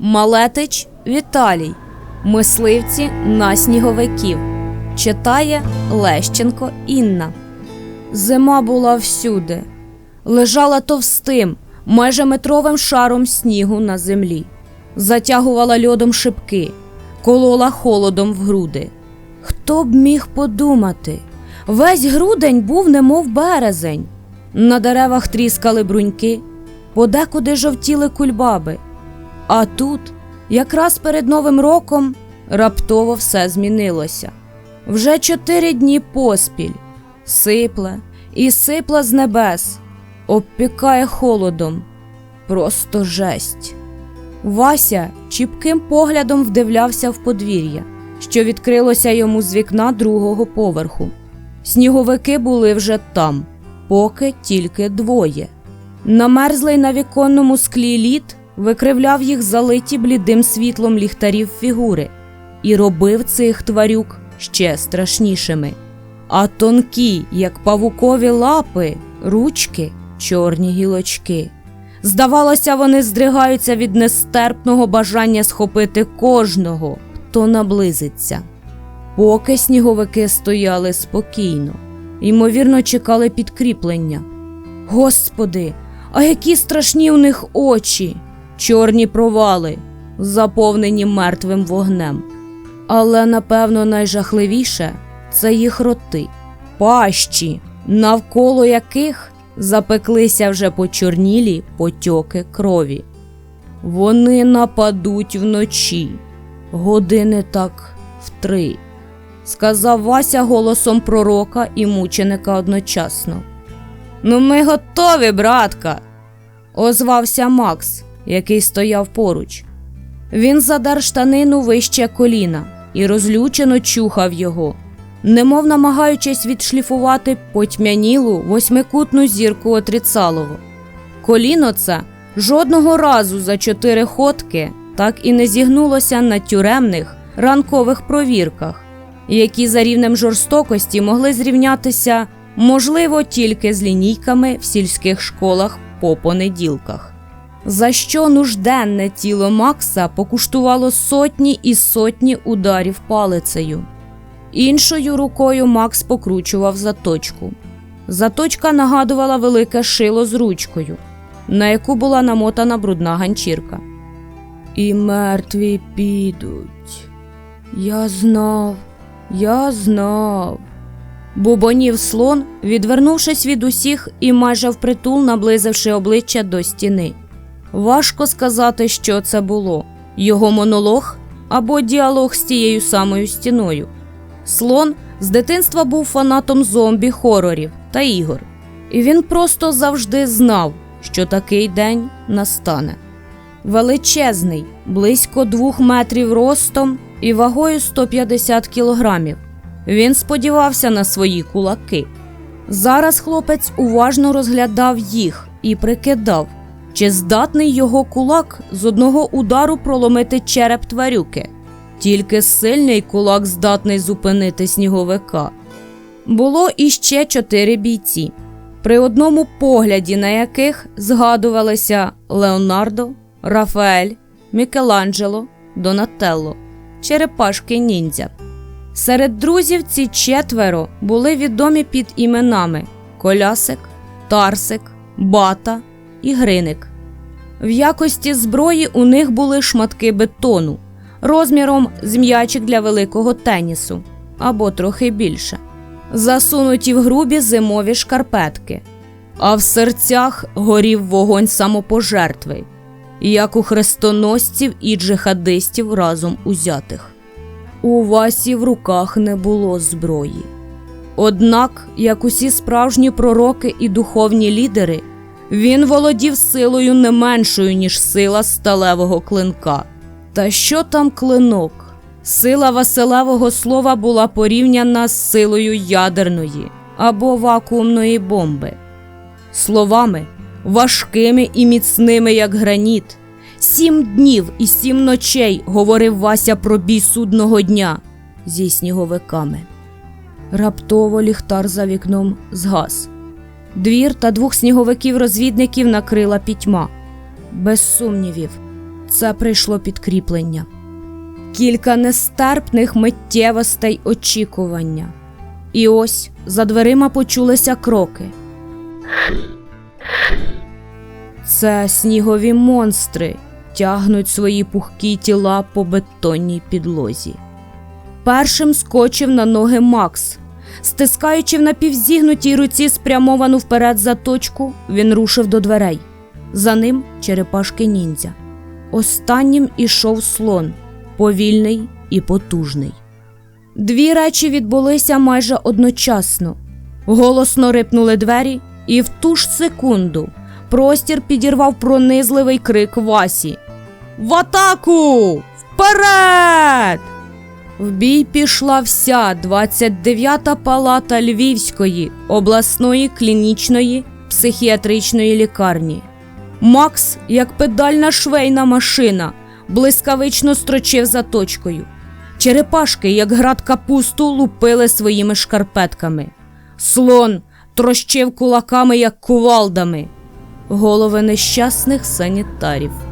Малетич Віталій. Мисливці на сніговиків. Читає Лещенко Інна. Зима була всюди. Лежала товстим, майже метровим шаром снігу на землі. Затягувала льодом шибки, колола холодом в груди. Хто б міг подумати? Весь грудень був немов березень. На деревах тріскали бруньки, подекуди жовтіли кульбаби. А тут, якраз перед Новим роком, раптово все змінилося. Вже чотири дні поспіль сипле і сипле з небес, обпікає холодом. Просто жесть. Вася чіпким поглядом вдивлявся в подвір'я, що відкрилося йому з вікна другого поверху. Сніговики були вже там, поки тільки двоє. Намерзлий на віконному склі лід викривляв їх залиті блідим світлом ліхтарів фігури і робив цих тварюк ще страшнішими. А тонкі, як павукові лапи, ручки, чорні гілочки. Здавалося, вони здригаються від нестерпного бажання схопити кожного, хто наблизиться. Поки сніговики стояли спокійно, ймовірно, чекали підкріплення. Господи, а які страшні у них очі, чорні провали, заповнені мертвим вогнем. Але, напевно, найжахливіше це їх роти, пащі, навколо яких запеклися вже почорнілі потьоки крові. Вони нападуть вночі, години так в три, сказав Вася голосом пророка і мученика одночасно. Ну, ми готові, братка, озвався Макс, який стояв поруч. Він задар штанину вище коліна і розлючено чухав його, немов намагаючись відшліфувати потьмянілу восьмикутну зірку отрицалово. Коліно це жодного разу за чотири ходки так і не зігнулося на тюремних ранкових провірках, які за рівнем жорстокості могли зрівнятися, можливо, тільки з лінійками в сільських школах по понеділках. За що нужденне тіло Макса покуштувало сотні і сотні ударів палицею. Іншою рукою Макс покручував заточку. Заточка нагадувала велике шило з ручкою, на яку була намотана брудна ганчірка. І мертві підуть. Я знав, я знав. Бубонів слон, відвернувшись від усіх і майже впритул наблизивши обличчя до стіни. Важко сказати, що це було його монолог або діалог з тією самою стіною. Слон з дитинства був фанатом зомбі, хорорів та ігор, і він просто завжди знав, що такий день настане. Величезний, близько двох метрів ростом і вагою 150 кілограмів. Він сподівався на свої кулаки. Зараз хлопець уважно розглядав їх і прикидав, чи здатний його кулак з одного удару проломити череп тварюки. Тільки сильний кулак здатний зупинити сніговика. Було іще чотири бійці, при одному погляді на яких згадувалися Леонардо, Рафаель, Мікеланджело, Донателло, черепашки ніндзя. Серед друзів ці четверо були відомі під іменами Колясик, Тарсик, Бата і Гриник. В якості зброї у них були шматки бетону розміром з м'ячик для великого тенісу або трохи більше, засунуті в грубі зимові шкарпетки, а в серцях горів вогонь самопожертви, як у хрестоносців і джихадистів разом узятих. У Васі в руках не було зброї. Однак, як усі справжні пророки і духовні лідери, він володів силою не меншою, ніж сила сталевого клинка. Та що там клинок? Сила Василевого слова була порівняна з силою ядерної або вакуумної бомби. Словами, важкими і міцними, як граніт. Сім днів і сім ночей говорив Вася про бій судного дня зі сніговиками. Раптово ліхтар за вікном згас. Двір та двох сніговиків-розвідників накрила пітьма. Без сумнівів, це прийшло підкріплення. Кілька нестерпних миттєвостей очікування. І ось за дверима почулися кроки. Це снігові монстри тягнуть свої пухкі тіла по бетонній підлозі. Першим скочив на ноги Макс. Стискаючи в напівзігнутій руці спрямовану вперед заточку, він рушив до дверей. За ним черепашки ніндзя. Останнім ішов слон, повільний і потужний. Дві речі відбулися майже одночасно. Голосно рипнули двері, і в ту ж секунду простір підірвав пронизливий крик Васі. В атаку! Вперед! В бій пішла вся 29-та палата Львівської обласної клінічної психіатричної лікарні. Макс, як педальна швейна машина, блискавично строчив заточкою. Черепашки, як град капусту, лупили своїми шкарпетками. Слон трощив кулаками, як кувалдами. Голови нещасних санітарів